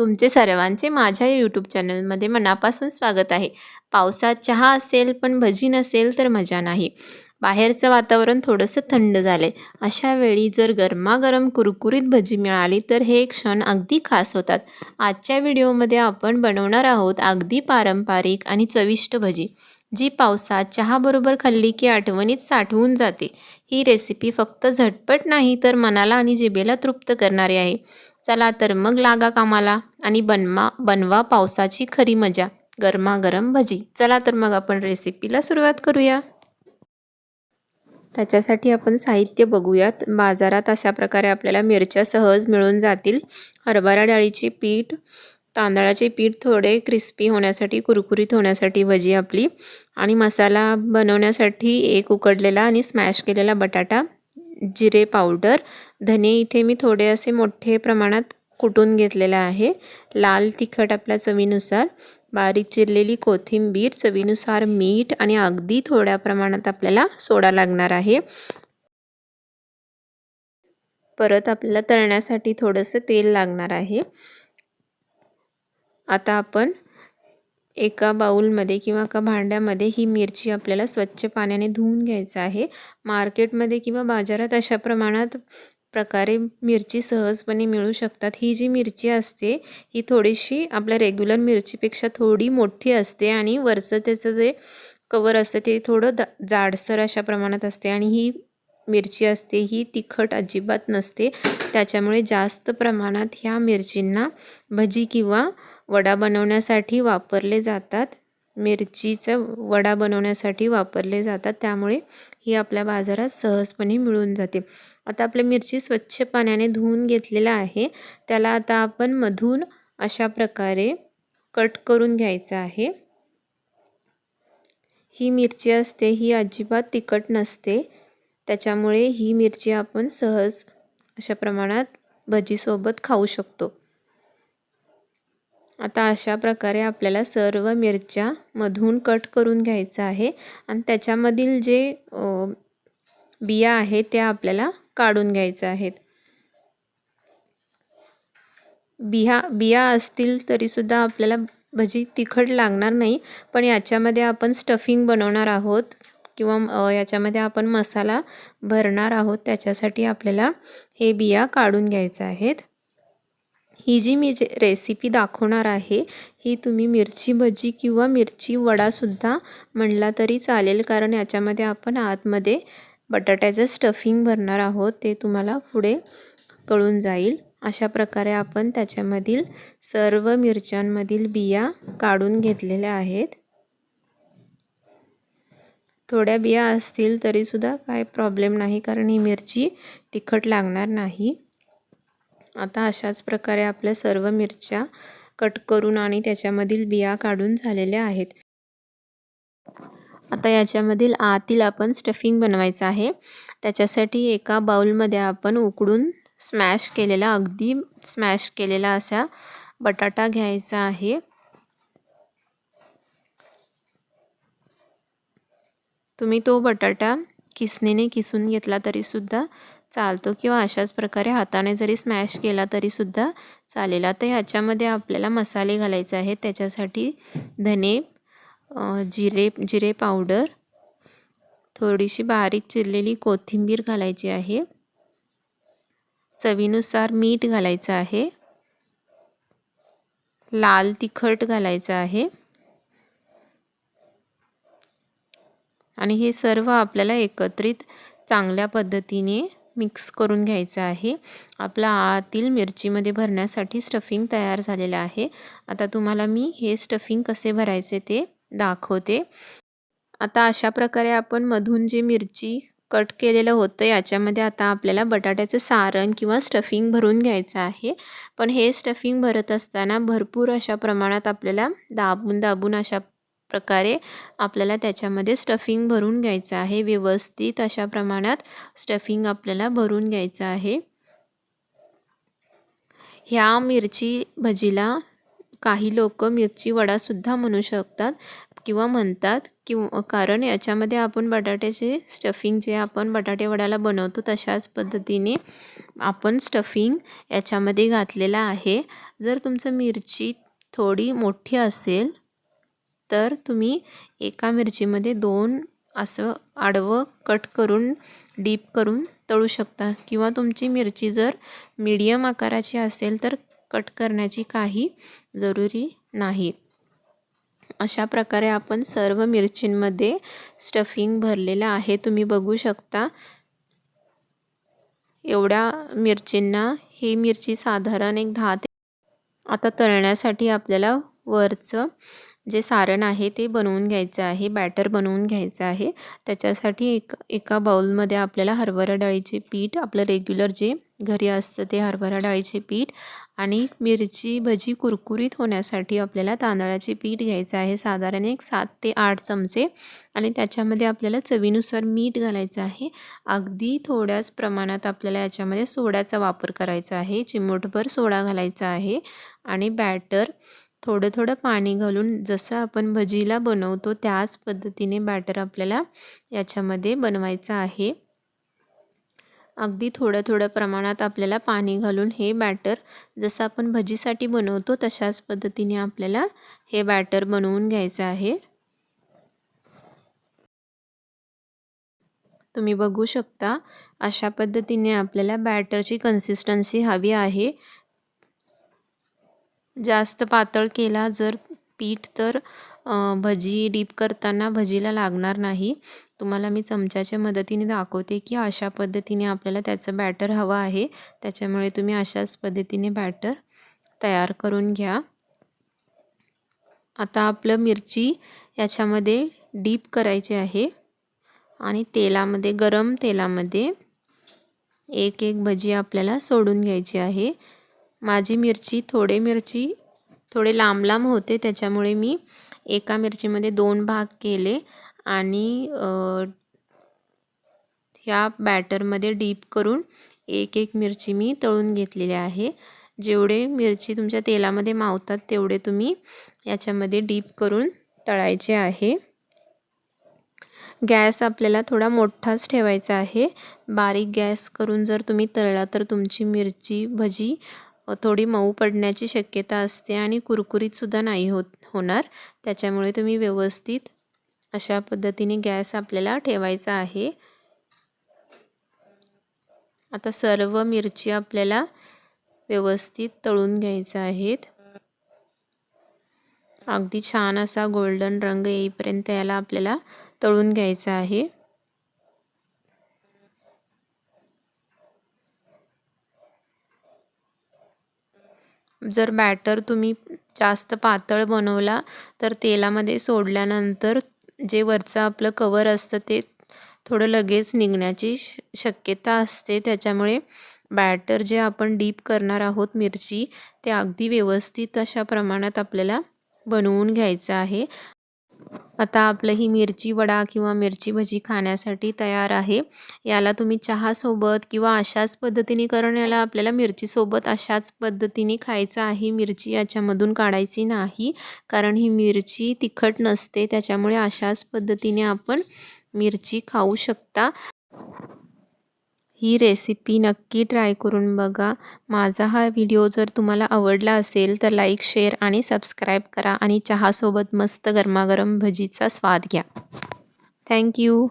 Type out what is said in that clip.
तुमचे सर्वांचे माझ्या यूट्यूब चॅनलमध्ये मनापासून स्वागत आहे. पावसात चहा असेल पण भजी नसेल तर मजा नाही. बाहेरचं वातावरण थोडंसं थंड झालं आहे अशा वेळी जर गरमागरम कुरकुरीत भजी मिळाली तर हे क्षण अगदी खास होतात. आजच्या व्हिडिओमध्ये आपण बनवणार आहोत अगदी पारंपरिक आणि चविष्ट भजी जी पावसात चहाबरोबर खाल्ली की आठवणीत साठवून जाते. ही रेसिपी फक्त झटपट नाही तर मनाला आणि जिबेला तृप्त करणारी आहे. चला तर मग लागा कामाला आणि बनवा बनवा पावसाची खरी मजा. गरमागरम भजी. चला तर मग आपण रेसिपीला सुरुवात करूया. त्याच्यासाठी आपण साहित्य बघूयात. बाजारात अशा प्रकारे आपल्याला मिरच्या सहज मिळून जातील. हरभरा डाळीचे पीठ तांदळाचे पीठ थोडे क्रिस्पी होण्यासाठी कुरकुरीत होण्यासाठी भजी आपली. आणि मसाला बनवण्यासाठी एक उकडलेला आणि स्मॅश केलेला बटाटा जिरे पावडर धने इथे मी थोडे असे मोठे प्रमाणात कुटून घेतलेला आहे. लाल तिखट आपल्या चवीनुसार बारीक चिरलेली कोथिंबीर चवीनुसार मीठ आणि अगदी थोड्या प्रमाणात आपल्याला सोडा लागणार आहे. परत आपल्याला तळण्यासाठी थोडंसं तेल लागणार आहे. आता आपण एका बाऊलमध्ये किंवा एका भांड्यामध्ये ही मिरची आपल्याला स्वच्छ पाण्याने धुवून घ्यायचं आहे. मार्केटमध्ये किंवा बाजारात अशा प्रमाणात प्रकारे मिरची सहजपणे मिळू शकतात. ही जी मिरची असते ही थोडीशी आपल्या रेग्युलर मिरचीपेक्षा थोडी मोठी असते आणि वरचं त्याचं जे कवर असतं ते थोडं द जाडसर अशा प्रमाणात असते आणि ही मिरची असते ही तिखट अजिबात नसते. त्याच्यामुळे जास्त प्रमाणात ह्या मिरचींना भजी किंवा वडा बनवण्यासाठी वापरले जातात. मिरचीचं वडा बनवण्यासाठी वापरले जातात. त्यामुळे ही आपल्या बाजारात सहजपणे मिळून जाते. आता आपली मिरची स्वच्छ पाण्याने धुवून घेतलेला आहे. त्याला आता आपण मधून अशा प्रकारे कट करून घ्यायचं आहे. ही मिरची असते ही अजिबात तिखट नसते. त्याच्यामुळे ही मिरची आपण सहज अशा प्रमाणात भजीसोबत खाऊ शकतो. आता अशा प्रकारे आपल्याला सर्व मिरच्या मधून कट करून घ्यायचं आहे. आणि त्याच्यामधील जे बिया आहेत त्या आपल्याला काढून घ्यायचं आहेत. बिया बिया असतील तरीसुद्धा आपल्याला भजी तिखट लागणार नाही पण याच्यामध्ये आपण स्टफिंग बनवणार आहोत किंवा याच्यामध्ये आपण मसाला भरणार आहोत त्याच्यासाठी आपल्याला हे बिया काढून घ्यायचं आहेत. ही जी मी जे रेसिपी दाखवणार आहे ही तुम्ही मिरची भजी किंवा मिरची वडासुद्धा म्हणला तरी चालेल कारण याच्यामध्ये आपण आतमध्ये बटाट्याचं स्टफिंग भरणार आहोत ते तुम्हाला पुढे कळून जाईल. अशा प्रकारे आपण त्याच्यामधील सर्व मिरच्यांमधील बिया काढून घेतलेल्या आहेत. थोड्या बिया असतील तरीसुद्धा काय प्रॉब्लेम नाही कारण ही मिरची तिखट लागणार नाही. आता अशाच प्रकारे आपल्या सर्व मिरच्या कट करून आणि त्याच्यामधील बिया काढून झालेल्या आहेत. आता याच्यामधील आतील आपण स्टफिंग बनवायचं आहे. त्याच्यासाठी एका बाउलमध्ये आपण उकडून स्मॅश केलेला अगदी स्मॅश केलेला असा बटाटा घ्यायचा आहे. तुम्ही तो बटाटा किसणीने किसून घेतला तरीसुद्धा चालतो किंवा अशाच प्रकारे हाताने जरी स्मॅश केला तरीसुद्धा चालेल. आता ह्याच्यामध्ये आपल्याला मसाले घालायचे आहेत. त्याच्यासाठी धने जिरे जिरे पावडर थोडीशी बारीक चिरलेली कोथिंबीर घालायची आहे. चवीनुसार मीठ घालायचं आहे. लाल तिखट घालायचं आहे. आणि हे सर्व आपल्याला एकत्रित चांगल्या पद्धतीने मिक्स करून घ्यायचं आहे. आपला आतील मिरचीमध्ये भरण्यासाठी स्टफिंग तयार झालेलं आहे. आता तुम्हाला मी हे स्टफिंग कसे भरायचे ते दाखवते. आता अशा प्रकारे आपण मधून जे मिरची कट केलेलं होतं याच्यामध्ये आता आपल्याला बटाट्याचं सारण किंवा स्टफिंग भरून घ्यायचं आहे. पण हे स्टफिंग भरत असताना भरपूर अशा प्रमाणात आपल्याला दाबून दाबून अशा प्रकारे आपल्याला त्याच्यामध्ये स्टफिंग भरून घ्यायचं आहे. व्यवस्थित अशा प्रमाणात स्टफिंग आपल्याला भरून घ्यायचं आहे. ह्या मिरची भजीला काही लोक मिरची वडासुद्धा म्हणू शकतात किंवा म्हणतात किंवा कारण याच्यामध्ये आपण बटाट्याचे स्टफिंग जे आपण बटाटे वडाला बनवतो तशाच पद्धतीने आपण स्टफिंग याच्यामध्ये घातलेला आहे. जर तुमचं मिरची थोडी मोठी असेल तर तुम्ही एका मिरचीमध्ये दोन असं आडवं कट करून डीप करून तळू शकता. किंवा तुमची मिरची जर मीडियम आकाराची असेल तर कट करण्याची काही जरुरी नाही. अशा प्रकारे आपण सर्व मिरचींमध्ये स्टफिंग भरलेलं आहे. तुम्ही बघू शकता एवढ्या मिरचींना ही मिरची साधारण एक दहा ते आता तळण्यासाठी आपल्याला वरचं जे सारण आहे ते बनवून घ्यायचं आहे बॅटर बनवून घ्यायचं आहे. त्याच्यासाठी एक एका बाउलमध्ये आपल्याला हरभरा डाळीचे पीठ आपलं रेग्युलर जे घरी असतं ते हरभरा डाळीचे पीठ आणि मिरची भजी कुरकुरीत होण्यासाठी आपल्याला तांदळाचे पीठ घ्यायचं आहे. साधारण एक सात ते आठ चमचे आणि त्याच्यामध्ये आपल्याला चवीनुसार मीठ घालायचं आहे. अगदी थोड्याच प्रमाणात आपल्याला याच्यामध्ये सोड्याचा वापर करायचा आहे. चिमूटभर सोडा घालायचा आहे आणि बॅटर थोडं थोडं पाणी घालून जसं आपण भजीला बनवतो त्याच पद्धतीने बॅटर आपल्याला याच्यामध्ये बनवायचं आहे. अगदी थोड्या थोड्या प्रमाणात आपल्याला पाणी घालून हे बॅटर जसं आपण भजीसाठी बनवतो तशाच पद्धतीने आपल्याला हे बॅटर बनवून घ्यायचं आहे. तुम्ही बघू शकता अशा पद्धतीने आपल्याला बॅटरची कन्सिस्टन्सी हवी आहे. जास्त पातळ केला जर पीठ तर भजी डीप करताना भजीला लागणार नाही. तुम्हाला मी चमच्याच्या मदतीने दाखवते की अशा पद्धतीने आपल्याला त्याचं बॅटर हवं आहे. त्याच्यामुळे तुम्ही अशाच पद्धतीने बॅटर तयार करून घ्या. आता आपलं मिरची याच्यामध्ये डीप करायची आहे आणि तेलामध्ये गरम तेलामध्ये एक एक भजी आपल्याला सोडून घ्यायची आहे. माझी मिरची थोडे मिरची थोडे लांब लांब होते त्याच्यामुळे मी एका मिरचीमध्ये दोन भाग केले आणि ह्या बॅटरमध्ये डीप करून एक एक मिरची मी तळून घेतलेली आहे. जेवढे मिरची तुमच्या तेलामध्ये मावतात तेवढे तुम्ही याच्यामध्ये डीप करून तळायचे आहे. गॅस आपल्याला थोडा मोठाच ठेवायचा आहे. बारीक गॅस करून जर तुम्ही तळला तर तुमची मिरची भजी थोडी मऊ पडण्याची शक्यता असते आणि कुरकुरीतसुद्धा नाही होत होणार. त्याच्यामुळे तुम्ही व्यवस्थित अशा पद्धतीने गॅस आपल्याला ठेवायचा आहे. आता सर्व मिरची आपल्याला व्यवस्थित तळून घ्यायच्या आहेत. अगदी छान असा गोल्डन रंग येईपर्यंत याला आपल्याला तळून घ्यायचा आहे. जर बॅटर तुम्ही जास्त पातळ बनवला तर तेलामध्ये सोडल्यानंतर जे वरचं आपलं कवर असतं ते थोडं लगेच निघण्याची शक्यता असते. त्याच्यामुळे बॅटर जे आपण डीप करणार आहोत मिरची ते अगदी व्यवस्थित अशा प्रमाणात आपल्याला बनवून घ्यायचं आहे. आता आपलं ही मिरची वडा किंवा मिरची भजी खाण्यासाठी तयार आहे. याला तुम्ही चहासोबत किंवा अशाच पद्धतीने कारण याला आपल्याला मिरचीसोबत अशाच पद्धतीने खायचं आहे. मिरची याच्यामधून काढायची नाही. कारण ही मिरची तिखट नसते. त्याच्यामुळे अशाच पद्धतीने आपण मिरची खाऊ शकता. ही रेसिपी नक्की ट्राय करून बघा. माझा हा व्हिडिओ जर तुम्हाला आवडला असेल तर लाईक शेअर आणि सबस्क्राईब करा आणि चहासोबत मस्त गरमागरम भजीचा स्वाद घ्या. थँक्यू